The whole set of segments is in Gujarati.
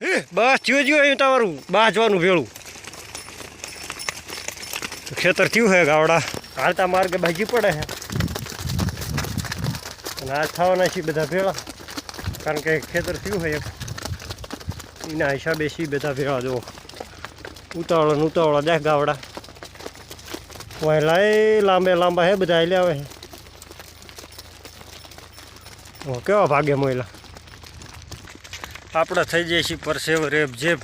બસ, થયું જ અહીં તમારું. બાજવાનું ભેળું. ખેતર થયું હે ગાવડા. હાલતા માર્ગે ભાજી પડે છે અને આ થવાના છે બધા ભેળા. કારણ કે ખેતર થયું હોય એના હિસાબે સી બધા ભેળા, જુઓ. ઉતાવળા ને ઉતાવળા દેખ ગાવડા. વહેલા લાંબે લાંબા હે, બધા હાલ્યા આવે છે કેવા ભાગે મોયલા. આપણે થઈ જઈએ છીએ પરસેવ રેબ જેબ.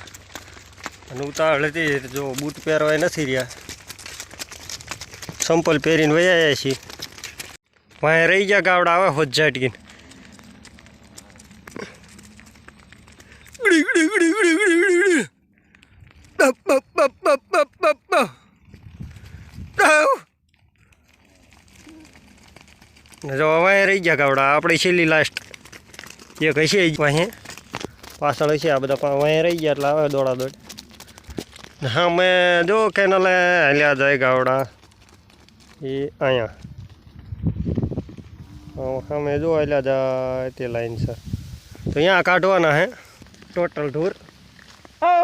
અને ઉતાવળ હતી જો બૂટ પહેરવાય નથી રહ્યા. સંપલ પહેરીને વયા છીએ. વાંહે રહી ગયા ગાવડા આવે હોજ ઝાટકીને. જો હવે રહી ગયા ગાવડા, આપણી છેલ્લી લાસ્ટ એક હશે વાંહે. પાછળ છે આ બધા પણ વાંહે રહી ગયા એટલે આવે દોડા દોડ હા મેં જો કેનલે હાલ્યા જાય ગાવડા. એ અહીંયા. સામે જો હાલ્યા જાય તે લાઈન છે. તો અહીંયા કાઢવાના હે ટોટલ આ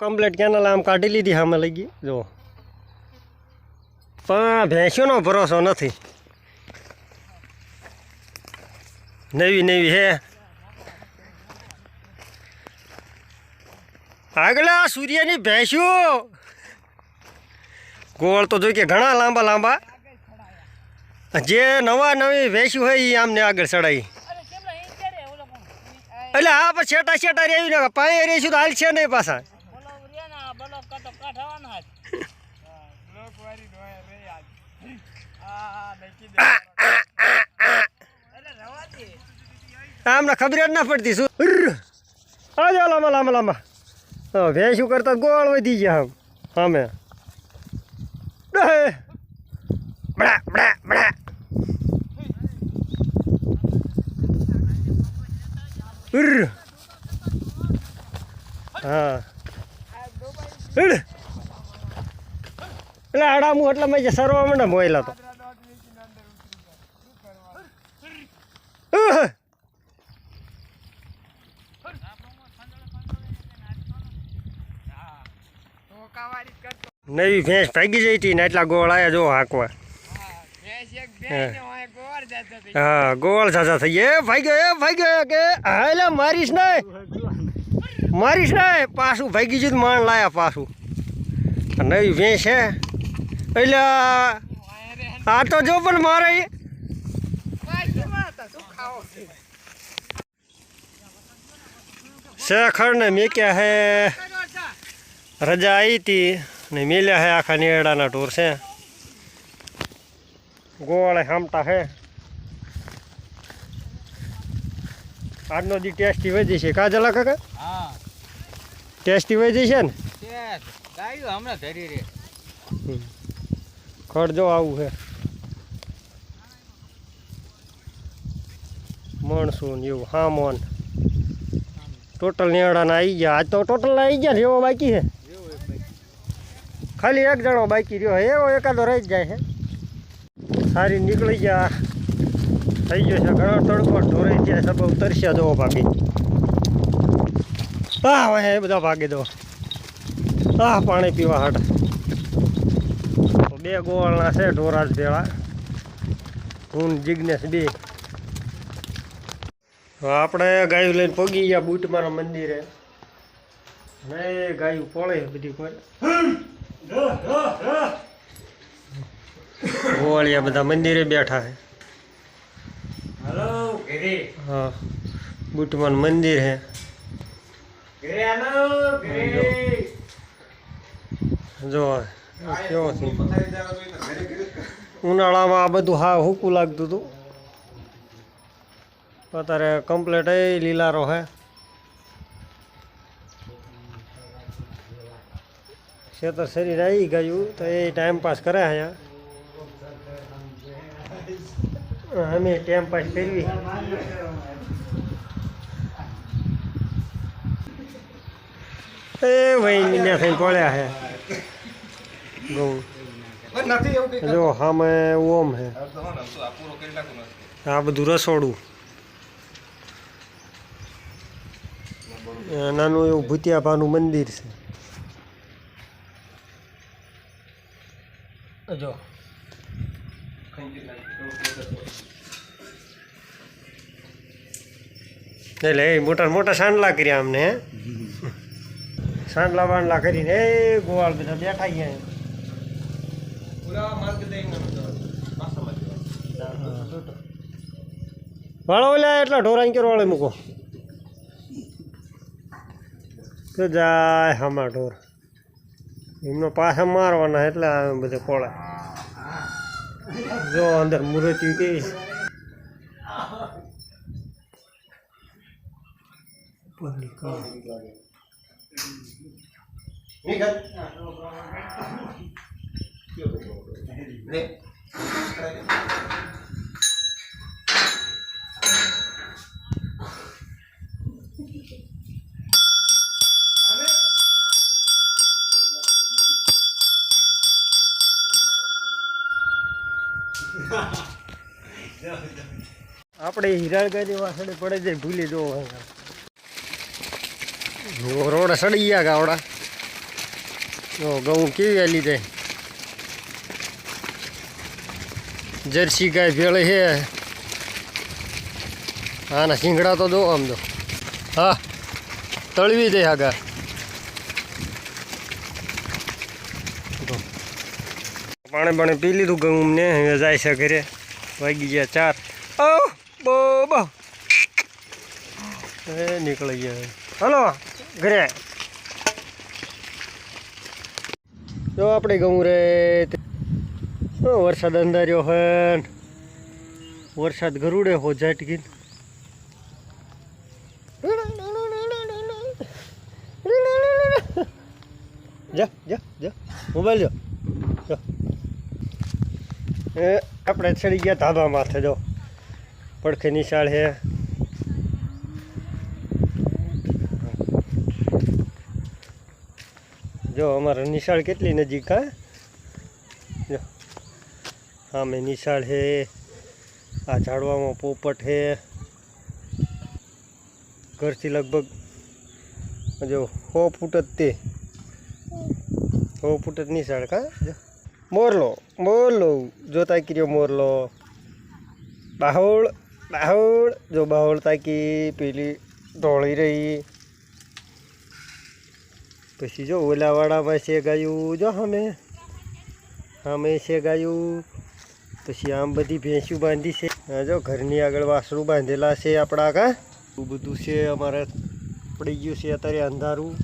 કમ્પ્લેટ કેનલ આમ કાઢી લીધી સામે લઈ ગઈ. જો. પણ ભેંસોનો ભરોસો નથી. નવી નવી હે. આગલા સૂર્યની ભેંસ્યો ગોળ તો જોઈ કે ઘણા લાંબા લાંબા. જે નવા નવી ભેંસ્યું હોય એ આમને આગળ ચડાવી. એટલે હા પણ છેટા છેટા રેવી ને પાણી રેશું તો હાલ છે નહીં પાછા. આમને ખબર જ ના પડતી શું. આ જાઓ લાંબા લાંબા લાંબા. ભેંસું કરતા? ગોળ વધી ગયા આમ. સામે. બડા બડા બડા ઉર્ર. હા. એટલે આડામું એટલે મેં જે સરવા માંડે મોયલા તો. નવી ભેંસ ભાગી જઈ હતી ને એટલા ગોળ આયા જો હાંકવા. હા ગોળ સાજા થઈ ગયા. એ ભાગ્યો એ ભાગ્યો કે હા એટલે મારીશ ને. મારીશ ને. પાછું ભાગી જતું માણ લાયા પાછું. નવી ભેંસ છે. એટલે આ તો જો પણ મારે શેખર ને મેક્યા હે. રજા આવી હતી ને મેલ્યા હે આખા નેડાના ઢોર છે. ગોળે હામટા હે. આજનો દી ટેસ્ટી વધી છે. કાજલા કાકા? હા. ટેસ્ટી વધી છે ને? ગાયું હમણાં ધરી રે ખડ જો આવું છે મણસૂન એવું હામોન ટોટલ નેડાના આવી ગયા. આજ તો ટોટલ આવી ગયા ને એવો બાકી છે ખાલી એક જણો બાકી રહ્યો એવો એકાદો રહી જ જાય છે સારી નીકળી ગયા. થઈ ગયો છે ઘણો તડકો ઢોરાઈ ગયા સબ તરસ્યા જવો ભાગી હા હવે એ બધા ભાગી દો. હા પાણી પીવા હાટ. બે ગોવાળના છે ઢોરાજ ભેળા. હું જિજ્ઞેશ બે. આપણે ગાયું લઈને પગી ગયા બૂટ મારા મંદિરે. ને ગાયું પોળે બધી કોઈ. ગોળિયા બધા મંદિરે બેઠા હે હલો ઘરે હા બુટમાન મંદિર હે ઘરે આનો ઘરે જો કેવો છે? ઉનાળામાં આ બધું હા હૂકું લાગતું હતું. અત્યારે કમ્પ્લેટ એ લીલારો હે ખેતર શરીર આવી ગયું તો એ ટાઈમ પાસ કરે અહીંયા. અમે ટાઈમ પાસ કરવી. એ ભાઈ ત્યાં થઈને પડ્યા હા. એવું જો સામે ઓમ હે. આ બધું રસોડું. નાનું એવું ભૂતિયાભાનું મંદિર છે. જો. એટલે એ મોટા મોટા સાંડલા કર્યા અમને સાંડલા બાંડલા કરીને એ ગોવાળ બધા બેઠા ગયા. વાળો ઓલા એટલા ઢોરાઈ કરો વાળે મૂકો. તો જાય હામાં ઢોર. એમનો પાછા મારવાના એટલે આ બધે કોળા. જો અંદર મૂર્તિ કે. લે. આપણે હિરાળગાજી વાસણે પડે જાય ભૂલી જો રોડ સડી ગયા ગાવડા. જો ઘઉં કેવી આલી જાય જર્સી ગાય ભેળ છે આના શીંગડા તો દો આમ તો હા, તળવી દે આગા પાણી પાણી પી લીધું ઘઉં ને જાય છે ઘરે. વાગી ગયા ચાર. ઓ બો એ, નીકળી ગયા. હલો, ઘરે. જો આપણે ઘઉં રે વરસાદ અંધાર્યો હે વરસાદ ગરુડે હો ઝાટકીન. જા જા જા. મોબાઈલ જો. આપણે ચડી ગયા ધાબા માથે, જો. પડખે નિશાળ છે. જો, અમારે નિશાળ કેટલી નજીક, હા? જો સામે નિશાળ છે. આ ઝાડવામાં પોપટ છે. ઘરથી લગભગ, જો, સો ફૂટ જ તે. સો ફૂટ જ નિશાળ, કા? મોરલો મોરલો, જોતા કર્યો મોરલો. બાહોળ બાહોળ, જો બાહોળ તાકી પેલી ઢોળી રહી. પછી જો ઓલાવાડામાં છે ગાયું, જો અમે અમે છે ગાયું. પછી આમ બધી ભેંસું બાંધી છે. આ જો ઘરની આગળ વાસરું બાંધેલા છે આપણા કા. બધું છે, અમારે પડી ગયું છે અત્યારે અંધારું.